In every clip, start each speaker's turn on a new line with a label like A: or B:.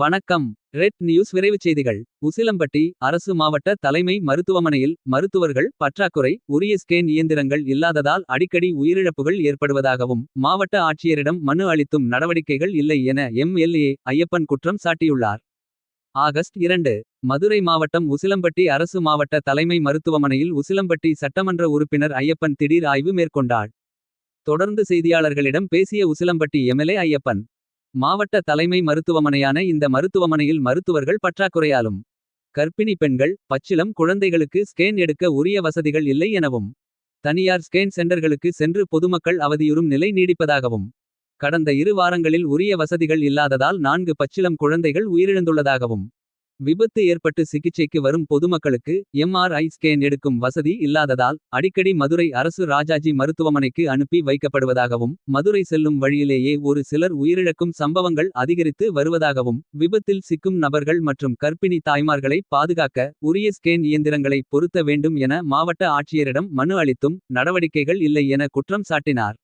A: வணக்கம். Red news விரைவுச் செய்திகள். உசிலம்பட்டி அரசு மாவட்ட தலைமை மருத்துவமனையில் மருத்துவர்கள் பற்றாக்குறை உரிய ஸ்கேன் இயந்திரங்கள் இல்லாததால் அடிக்கடி உயிரிழப்புகள் ஏற்படுவதாகவும் மாவட்ட ஆட்சியரிடம் மனு அளித்தும் நடவடிக்கைகள் இல்லை என எம்எல்ஏ ஐயப்பன் குற்றம் சாட்டியுள்ளார். ஆகஸ்ட் இரண்டு மதுரை மாவட்டம் உசிலம்பட்டி அரசு மாவட்ட தலைமை மருத்துவமனையில் உசிலம்பட்டி சட்டமன்ற உறுப்பினர் ஐயப்பன் திடீர் ஆய்வு மேற்கொண்டார். தொடர்ந்து செய்தியாளர்களிடம் பேசிய உசிலம்பட்டி எம்எல்ஏ ஐயப்பன் மாவட்ட தலைமை மருத்துவமனையான இந்த மருத்துவமனையில் மருத்துவர்கள் பற்றாக்குறையாலும் கர்ப்பிணி பெண்கள் பச்சிலம் குழந்தைகளுக்கு ஸ்கேன் எடுக்க உரிய வசதிகள் இல்லை எனவும் தனியார் ஸ்கேன் சென்டர்களுக்கு சென்று பொதுமக்கள் அவதியுறும் நிலை நீடிப்பதாகவும் கடந்த இரு வாரங்களில் உரிய வசதிகள் இல்லாததால் நான்கு பச்சிளம் குழந்தைகள் உயிரிழந்துள்ளதாகவும் விபத்து ஏற்பட்டு சிகிச்சைக்கு வரும் பொதுமக்களுக்கு எம்ஆர்ஐ ஸ்கேன் எடுக்கும் வசதி இல்லாததால் அடிக்கடி மதுரை அரசு ராஜாஜி மருத்துவமனைக்கு அனுப்பி வைக்கப்படுவதாகவும் மதுரை செல்லும் வழியிலேயே ஒரு சிலர் உயிரிழக்கும் சம்பவங்கள் அதிகரித்து வருவதாகவும் விபத்தில் சிக்கும் நபர்கள் மற்றும் கர்ப்பிணி தாய்மார்களை பாதுகாக்க உரிய ஸ்கேன் இயந்திரங்களை பொருத்த வேண்டும் என மாவட்ட ஆட்சியரிடம் மனு அளித்தும் நடவடிக்கைகள் இல்லை என குற்றம் சாட்டினார்.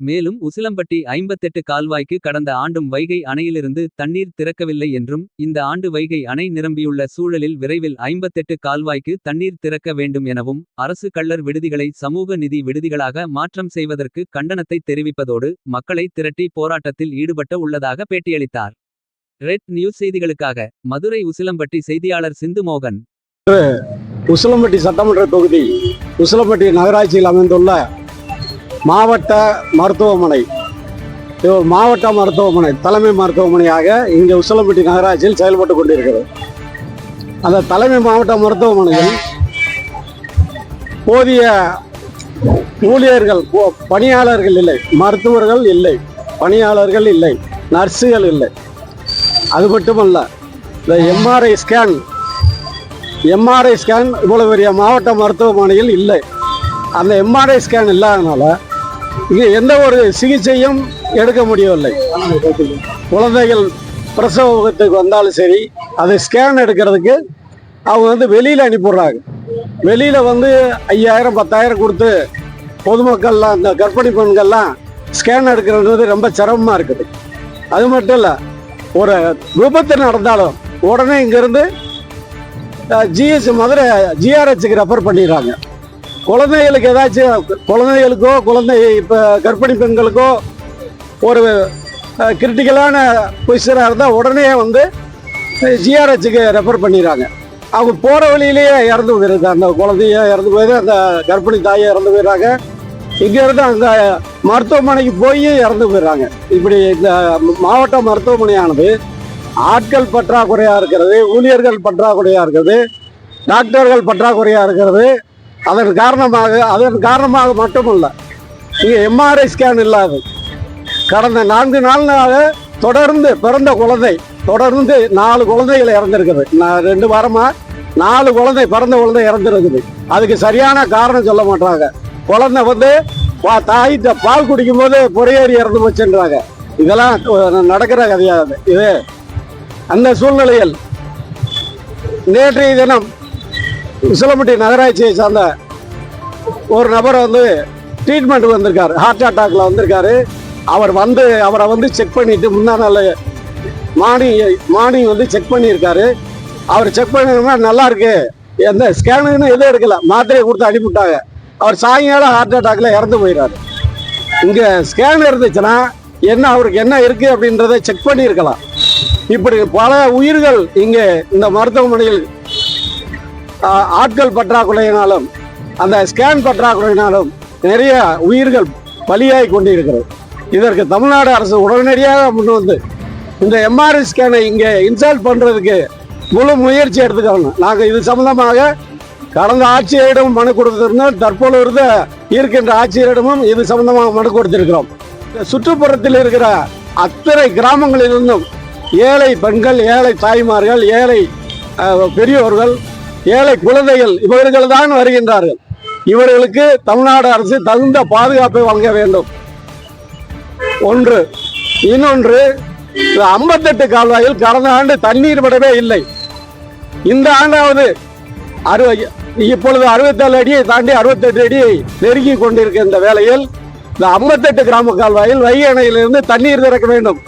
A: மேலும் உசிலம்பட்டி ஐம்பத்தெட்டு கால்வாய்க்கு கடந்த ஆண்டும் வைகை அணையிலிருந்து தண்ணீர் திறக்கவில்லை என்றும் இந்த ஆண்டு வைகை அணை நிரம்பியுள்ள சூழலில் விரைவில் ஐம்பத்தெட்டு கால்வாய்க்கு தண்ணீர் திறக்க வேண்டும் எனவும் அரசு கள்ளர் விடுதிகளை சமூக நிதி விடுதிகளாக மாற்றம் செய்வதற்கு கண்டனத்தை தெரிவிப்பதோடு மக்களை திரட்டி போராட்டத்தில் ஈடுபட்ட உள்ளதாக பேட்டியளித்தார். ரெட் நியூஸ் செய்திகளுக்காக மதுரை உசிலம்பட்டி செய்தியாளர் சிந்து மோகன்.
B: உசிலம்பட்டி சட்டமன்ற தொகுதி உசிலம்பட்டி நகராட்சியில் அமைந்துள்ள மாவட்ட மருத்துவமனை. இது ஒரு மாவட்ட மருத்துவமனை தலைமை மருத்துவமனையாக இங்கே உசிலம்பட்டி நகராட்சியில் செயல்பட்டு கொண்டிருக்கிறது. அந்த தலைமை மாவட்ட மருத்துவமனையில் போதிய ஊழியர்கள் போ- பணியாளர்கள் இல்லை மருத்துவர்கள் இல்லை பணியாளர்கள் இல்லை நர்ஸுகள் இல்லை. அது மட்டுமல்ல இந்த எம்ஆர்ஐ ஸ்கேன் எம்ஆர்ஐ ஸ்கேன் இவ்வளோ பெரிய மாவட்ட மருத்துவமனையில் இல்லை. அந்த எம்ஆர்ஐ ஸ்கேன் இல்லாதனால எந்த ஒரு சிகிச்சையும் எடுக்க முடியவில்லை. குழந்தைகள் பிரசவத்துக்கு வந்தாலும் சரி அதை ஸ்கேன் எடுக்கிறதுக்கு அவங்க வந்து வெளியில் அனுப்பிடுறாங்க வெளியில் வந்து ஐயாயிரம் பத்தாயிரம் கொடுத்து பொதுமக்கள்லாம் இந்த கர்ப்பிணி பெண்கள்லாம் ஸ்கேன் எடுக்கிறது ரொம்ப சிரமமாக இருக்குது. அது மட்டும் இல்லை ஒரு விபத்து நடந்தாலும் உடனே இங்கேருந்து ஜிஎஸ் மதுரை ஜிஆர்ஹெச்சுக்கு ரெஃபர் பண்ணிடுறாங்க. குழந்தைகளுக்கு ஏதாச்சும் குழந்தைகளுக்கோ குழந்தை இப்போ கர்ப்பிணி பெண்களுக்கோ ஒரு கிரிட்டிக்கலான பொசிஷனாக இருந்தால் உடனே வந்து ஜிஆர்ஹெச்சுக்கு ரெஃபர் பண்ணிடுறாங்க. அவங்க போகிற வழியிலேயே இறந்து போயிருது அந்த குழந்தைய இறந்து போயிது அந்த கர்ப்பிணி தாயை இறந்து போயிடுறாங்க. இங்கேருந்து அங்கே மருத்துவமனைக்கு போய் இறந்து போயிடுறாங்க. இப்படி இந்த மாவட்ட மருத்துவமனையானது ஆட்கள் பற்றாக்குறையாக இருக்கிறது ஊழியர்கள் பற்றாக்குறையாக இருக்கிறது டாக்டர்கள் பற்றாக்குறையாக இருக்கிறது. அதன் காரணமாக அதன் காரணமாக மட்டுமல்ல இங்கே எம்ஆர்ஐ ஸ்கேன் இல்லாது கடந்த நான்கு நாளாக தொடர்ந்து பிறந்த குழந்தை தொடர்ந்து நாலு குழந்தைகள் இறந்துருக்குது. நான் ரெண்டு வாரமாக நாலு குழந்தை பிறந்த குழந்தை இறந்துருக்குது. அதுக்கு சரியான காரணம் சொல்ல மாட்டாங்க. குழந்தை வந்து பா- தாயிட்ட பால் குடிக்கும்போது பொறையேறி இறந்து போச்சுன்றாங்க. இதெல்லாம் நடக்கிற கதையாது இது அந்த சூழ்நிலையில் நேற்றைய தினம் விசலம்பட்டி நகராட்சியை சார்ந்த ஒரு நபர் வந்து ட்ரீட்மெண்ட் வந்திருக்காரு. ஹார்ட் அட்டாக்ல வந்திருக்காரு. அவர் வந்து அவரை வந்து செக் பண்ணிட்டு முந்தா நாள் மார்னிங் மார்னிங் வந்து செக் பண்ணியிருக்காரு. அவர் செக் பண்ணிருந்தா நல்லா இருக்கு. எந்த ஸ்கேனுன்னு எதுவும் எடுக்கல. மாத்திரையை கொடுத்து அனுப்பிவிட்டாங்க. அவர் சாயங்காலம் ஹார்ட் அட்டாக்ல இறந்து போயிடாரு இங்கே ஸ்கேன் இருந்துச்சுன்னா என்ன அவருக்கு என்ன இருக்கு அப்படின்றத செக் பண்ணியிருக்கலாம். இப்படி பல உயிர்கள் இங்கே இந்த மருத்துவமனையில் ஆட்கள் பற்றாக்குறையினாலும் அந்த ஸ்கேன் பற்றாக்குறையினாலும் நிறைய உயிர்கள் பலியாகி கொண்டிருக்கிறது. இதற்கு தமிழ்நாடு அரசு உடனடியாக முன் வந்து இந்த எம்ஆர்ஐ ஸ்கேனை இங்கே இன்ஸ்டால் பண்ணுறதுக்கு முழு முயற்சி எடுத்துக்கணும். நாங்கள் இது சம்பந்தமாக கடந்த ஆட்சியரிடம் மனு கொடுத்திருந்தோம். தற்பொழுது இருக்கின்ற ஆட்சியரிடமும் இது சம்பந்தமாக மனு கொடுத்திருக்கிறோம். சுற்றுப்புறத்தில் இருக்கிற அத்தனை கிராமங்களிலிருந்தும் ஏழை பெண்கள் ஏழை தாய்மார்கள் ஏழை பெரியோர்கள் ஏழை குழந்தைகள் இவர்கள் தான் வருகின்றார்கள். இவர்களுக்கு தமிழ்நாடு அரசு தகுந்த பாதுகாப்பை வழங்க வேண்டும். ஒன்று. இன்னொன்று ஐம்பத்தெட்டு கால்வாயில் கடந்த ஆண்டு தண்ணீர் விடவே இல்லை. இந்த ஆண்டாவது அறுப இப்பொழுது அறுபத்தேழு அடியை தாண்டி அறுபத்தெட்டு அடியை நெருங்கி கொண்டிருக்க இந்த வேளையில் இந்த ஐம்பத்தெட்டு கிராம கால்வாயில் வைகை அணையிலிருந்து தண்ணீர் திறக்க வேண்டும்.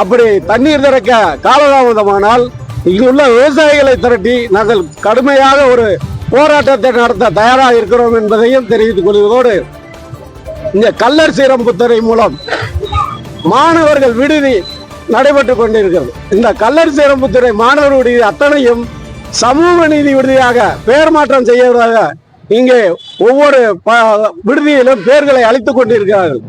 B: அப்படி தண்ணீர் திறக்க காலதாமதமானால் இங்குள்ள விவசாயிகளை திரட்டி நாங்கள் கடுமையாக ஒரு போராட்டத்தை நடத்த தயாராக இருக்கிறோம் என்பதையும் தெரிவித்துக் கொள்வதோடு இந்த கல்லர் சீரம்புத்துறை மூலம் மாணவர்கள் விடுதி நடைபெற்று கொண்டிருக்கிறது. இந்த கல்லர் சீரம்புத்துறை மாணவர் விடுதி அத்தனையும் சமூக நீதி விடுதியாக பெயர் மாற்றம் செய்வதாக இங்கே ஒவ்வொரு ப- விடுதியிலும் பெயர்களை அளித்துக் கொண்டிருக்கிறார்கள்.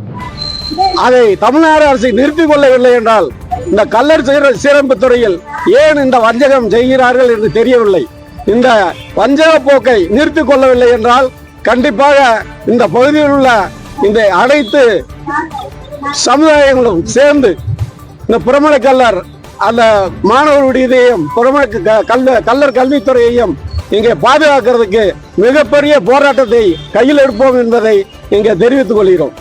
B: அதை தமிழ்நாடு அரசு நிறுத்திக் கொள்ளவில்லை என்றால் இந்த கல்லர் சீர- துறையில் ஏன் இந்த வஞ்சகம் செய்கிறார்கள் என்று தெரியவில்லை? இந்த வஞ்சக போக்கை நிறுத்திக் கொள்ளவில்லை என்றால் கண்டிப்பாக இந்த பகுதியில் உள்ள இந்த அனைத்து சமுதாயங்களும் சேர்ந்து இந்த புறமண கல்லர் அந்த மாணவர்களுடையதையும் விடுதியையும் க- கல்ல கல்லர் கல்வித்துறையையும் இங்கே பாதுகாக்கிறதுக்கு மிகப்பெரிய போராட்டத்தை கையில் எடுப்போம் என்பதை இங்கே தெரிவித்துக் கொள்கிறோம்.